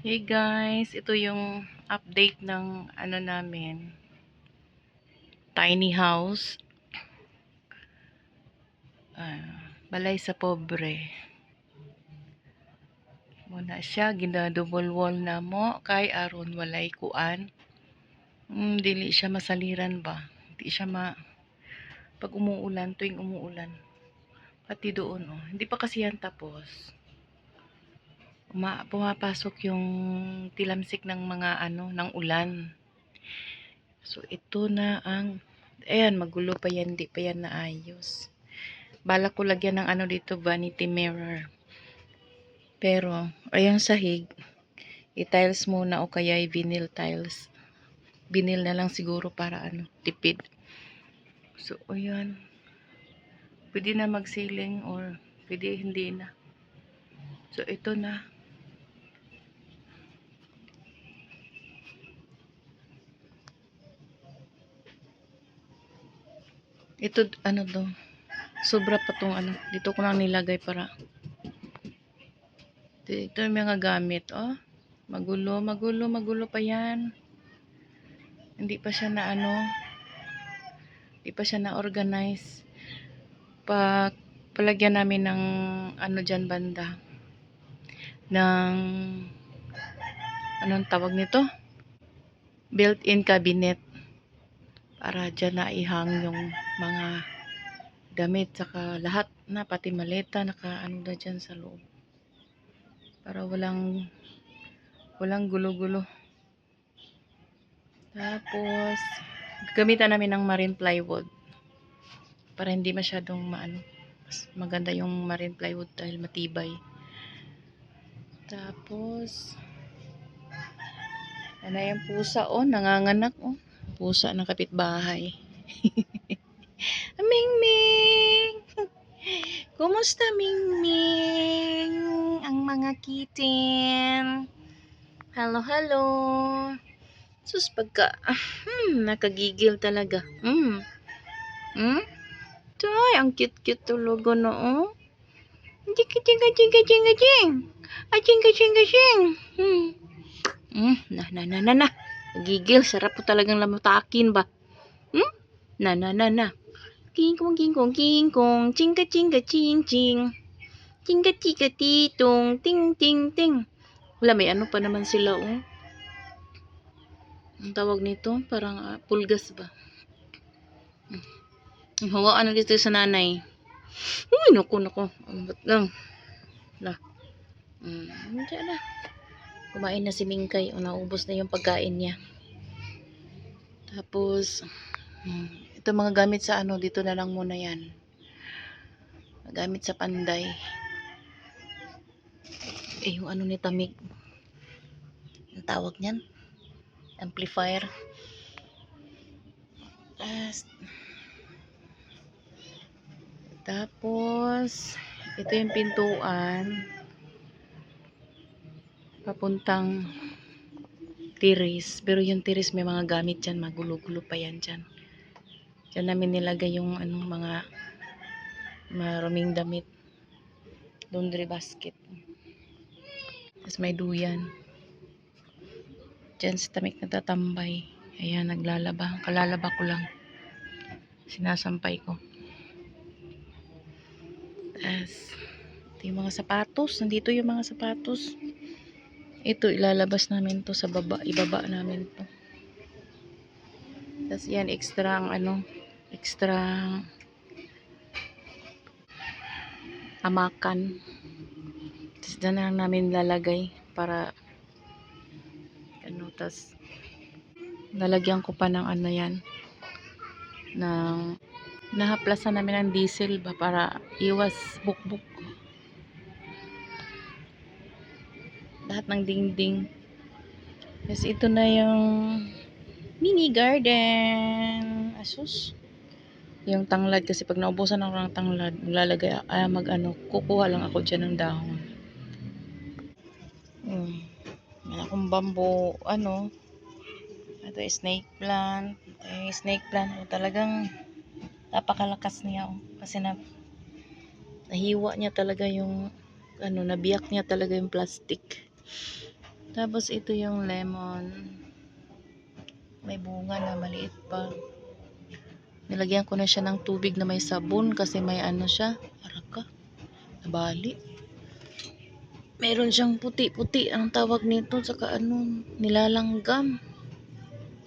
Hey guys, ito yung update ng ano namin. Tiny house. Ah, balay sa pobre. Muna siya ginadouble wall na mo kay aron walay kuan. Hmm, dili siya masaliran ba? Di siya ma pag umuulan, tuwing umuulan. Pati doon oh. Hindi pa kasi yan tapos. Uma, pumapasok yung tilamsik ng mga ano, ng ulan. So, ito na ang, ayan, magulo pa yan, di pa yan naayos. Bala ko lagyan ng ano dito, vanity mirror. Pero, ayang sahig, i-tiles muna o kaya i-vinyl tiles. Vinyl na lang siguro para ano, tipid. So, ayan. Pwede na mag-ceiling or pwede hindi na. So, ito na. Ito, ano to, sobra pa tong ano, dito ko lang nilagay para, ito yung mga gamit, oh, magulo, magulo, magulo pa yan, hindi pa siya na ano, hindi pa siya na organize, pa, palagyan namin ng, ano dyan banda, ng, anong tawag nito, built-in cabinet, para dyan na ihang yung mga damit saka lahat na pati maleta naka ano na dyan sa loob. Para walang walang gulo-gulo. Tapos gamitan namin ng marine plywood para hindi masyadong maano mas maganda yung marine plywood dahil matibay. Tapos ano yung pusa oh nanganganak oh pusa ng kapitbahay. Ming-ming! Kumusta, Ming-ming? Ang mga kitten. Hello, hello. Sus, pagka, hmm, nakagigil talaga. Hmm. Hmm? Tay, ang cute-cute tulogo no, oh. Jika, jika, jika, jika, jing. Ajing, ajing, ajing. Hmm. Hmm, na, na, na, na, na. Gigil, sarap po talagang lamutakin ba? Hmm? Na na na na. King kong king kong king kong chingka chingka ching ching. Chingka chika titong ting ting ting. Wala may ano pa naman sila oh. Ang tawag nito parang uh, pulgas ba? Hmm. Hawaan na dito sa nanay. Uy, naku, naku. Ambot lang. La. Hmm, na. Kumain na si Mingkay. O, naubos na yung pagkain niya. Tapos, hmm, ito mga gamit sa ano, dito na lang muna yan. Gamit sa panday. Eh, yung ano ni Tamig. Ang tawag niyan? Amplifier. As, tapos, ito yung pintuan papuntang tiris. Pero yung tiris may mga gamit dyan. Magulo-gulo pa yan dyan. Dyan namin nilagay yung anong mga maruming damit. Laundry basket. Tapos may duyan. Dyan sa tamik natatambay. Ayan, naglalaba. Kalalaba ko lang. Sinasampay ko. Tapos, ito yung mga sapatos. Nandito yung mga sapatos. Ito, ilalabas namin to sa baba. Ibaba namin to. Tapos yan, extra ang ano, extra amakan. Tapos dyan lang namin lalagay para ano, tapos lalagyan ko pa ng ano yan ng nahaplasan namin ng diesel ba para iwas bukbuk lahat ng dingding. Kasi ito na yung mini garden. Asus. Yung tanglad kasi pag naubusan ako ng tanglad, maglalagay, ay mag ano, kukuha lang ako dyan ng dahon. Hmm. May akong bamboo, ano, ito snake plant. Ito yung snake plant. O, talagang napakalakas niya. Oh. Kasi na, nahiwa niya talaga yung, ano, nabiyak niya talaga yung plastic. Tapos ito yung lemon. May bunga na maliit pa. Nilagyan ko na siya ng tubig na may sabon kasi may ano siya. Araka. Nabali. Meron siyang puti-puti ang tawag nito. Saka ano, nilalanggam.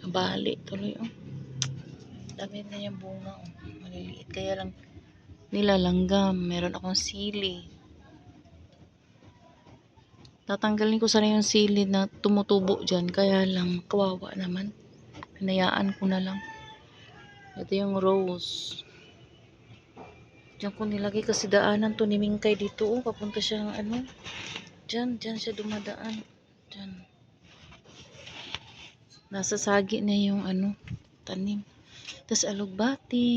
Nabali tuloy oh. Dami na yung bunga oh. Maliliit. Kaya lang nilalanggam. Meron akong sili. Tatanggalin ko sana yung sili na tumutubo dyan. Kaya lang, kawawa naman. Hinayaan ko na lang. Ito yung rose. Diyan ko nilagay kasi daanan to ni Mingkay dito. Oh, papunta siya ng ano. Diyan, diyan siya dumadaan. Diyan. Nasa sagi na yung ano, tanim. Tapos alugbati.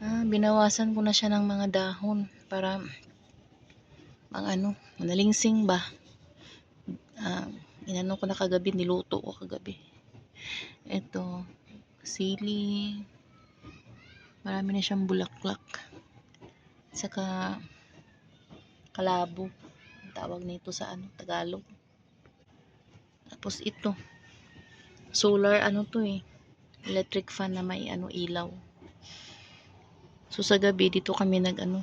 Ah, binawasan ko na siya ng mga dahon para ang ano, manalingsing ba. Ah, inano ko na kagabi, niluto ko kagabi. Ito, sili. Marami na siyang bulaklak. Saka kalabo. Ang tawag nito sa ano, Tagalog. Tapos ito. Solar ano to eh. Electric fan na may ano ilaw. So sa gabi dito kami nag ano.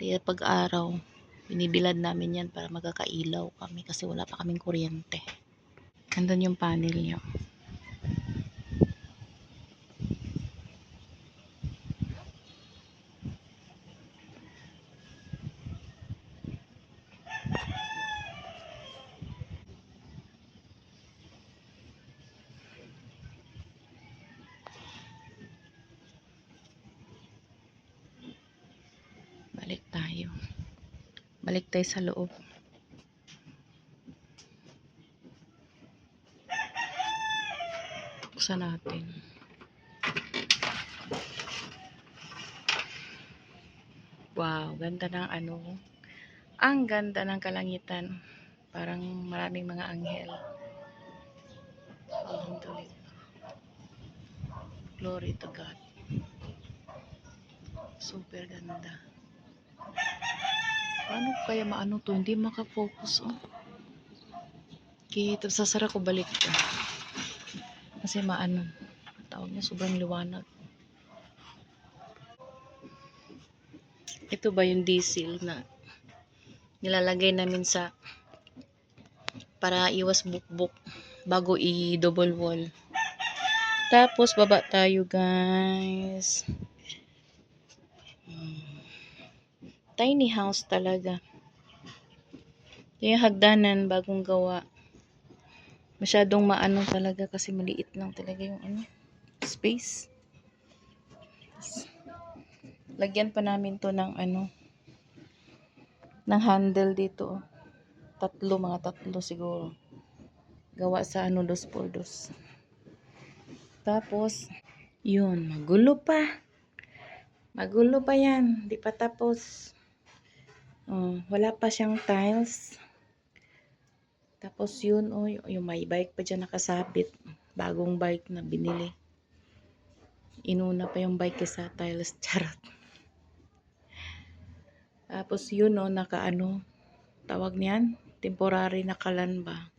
Kaya pag araw binibilad namin yan para magkakailaw kami kasi wala pa kaming kuryente. Nandun yung panel niya. Balik tayo. Balik tayo sa loob. Buksan natin. Wow, ganda ng ano. Ang ganda ng kalangitan. Parang maraming mga anghel. Alhamdulillah. Glory to God. Super ganda. Paano kaya maano to? Hindi makafocus oh. Okay, tapos sasara ko balik ko. Kasi maano. Tawag niya sobrang liwanag. Ito ba yung diesel na nilalagay namin sa para iwas bukbuk bago i-double wall. Tapos baba tayo guys. Hmm. Tiny house talaga. Ito yung hagdanan bagong gawa. Masyadong maano talaga kasi maliit lang talaga yung ano, space. Lagyan pa namin to ng ano, ng handle dito. Tatlo, mga tatlo siguro. Gawa sa ano, dos por dos. Tapos, yun, magulo pa. Magulo pa yan. Di pa tapos. Oh, wala pa siyang tiles. Tapos yun, oh, yung may bike pa dyan nakasabit. Bagong bike na binili. Inuna pa yung bike kesa tiles. Charot. Tapos yun, oh, naka ano, tawag niyan, temporary na kalan ba.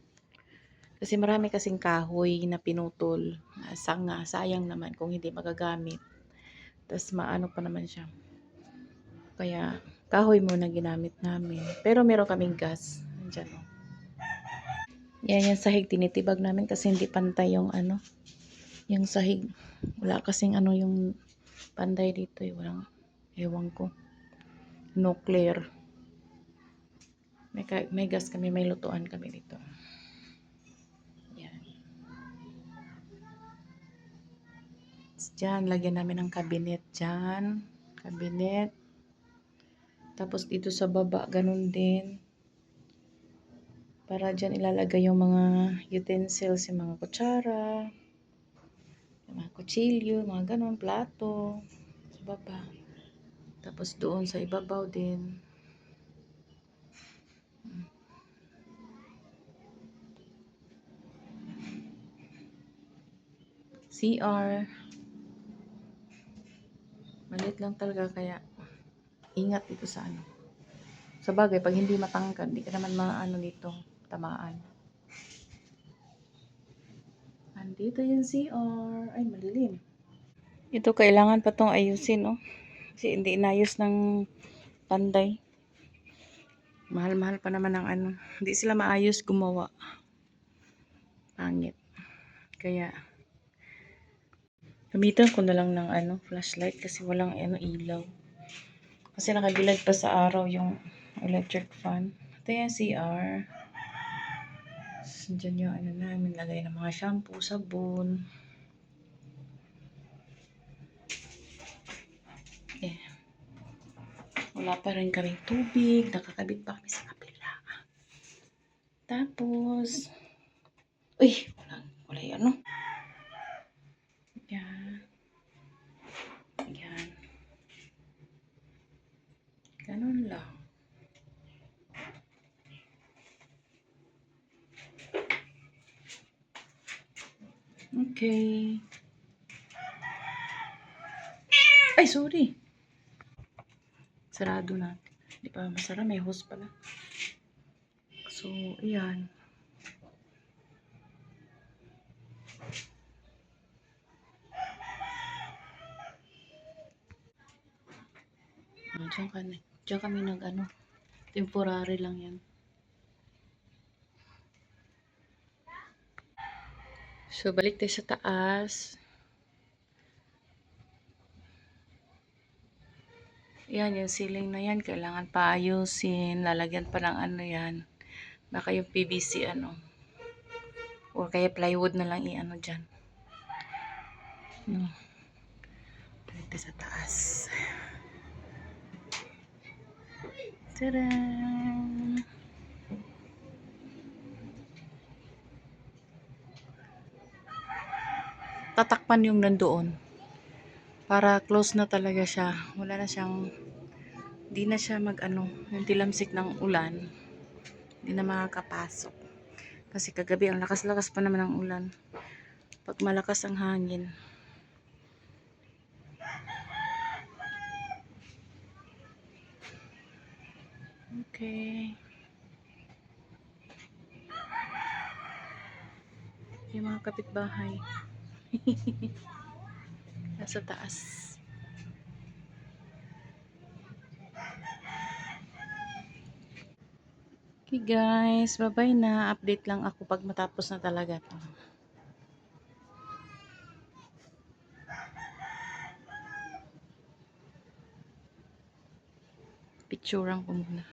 Kasi marami kasing kahoy na pinutol. Ah, Sanga, sayang naman kung hindi magagamit. Tapos maano pa naman siya. Kaya kahoy muna ginamit namin. Pero meron kaming gas. Nandiyan, oh. Yan yung sahig tinitibag namin kasi hindi pantay yung ano, yung sahig. Wala kasing ano yung panday dito eh. Walang, ewan ko. Nuclear. May, may gas kami, may lutuan kami dito. Yan. Dyan, lagyan namin ng cabinet dyan. Cabinet. Tapos dito sa baba, ganun din. Para dyan ilalagay yung mga utensils, yung mga kutsara, yung mga kutsilyo, mga ganun, plato. Sa baba. Tapos doon sa ibabaw din. CR. Maliit lang talaga kaya ingat dito sa ano Sa bagay, pag hindi matangkad, di ka naman maano dito, tamaan. Andito yung CR. Ay, malilim. Ito, kailangan pa tong ayusin, oh. Kasi hindi inayos ng panday. Mahal-mahal pa naman ang ano. Hindi sila maayos gumawa. Pangit. Kaya, gamitan ko na lang ng ano, flashlight kasi walang ano, ilaw. Kasi nakagilad pa sa araw yung electric fan. Ito yung CR. Diyan yung ano namin, lagay ng mga shampoo, sabon. Eh. Wala pa rin kaming tubig. Nakakabit pa kami sa kapila. Tapos, uy, wala, wala yung ano. Yan. Yan. Ganun lang. Okay. Ay, sorry. Sarado natin. Di pa masara, may hose pala. So, ayan. Diyan, ka, na- diyan kami nag ano, temporary lang yan. So, balik tayo sa taas. Yan, yung ceiling na yan, kailangan paayusin, lalagyan pa ng ano yan. Baka yung PVC ano. Or kaya plywood na lang i-ano dyan. No. Balik tayo sa taas. Tadaan! Tatakpan yung nandoon. Para close na talaga siya. Wala na siyang, di na siya mag ano, yung tilamsik ng ulan. Di na makakapasok. Kasi kagabi ang lakas-lakas pa naman ng ulan. Pag malakas ang hangin. Okay. Yung mga kapitbahay. Nasa taas. Okay guys, bye-bye na. Update lang ako pag matapos na talaga to. Picturean ko muna.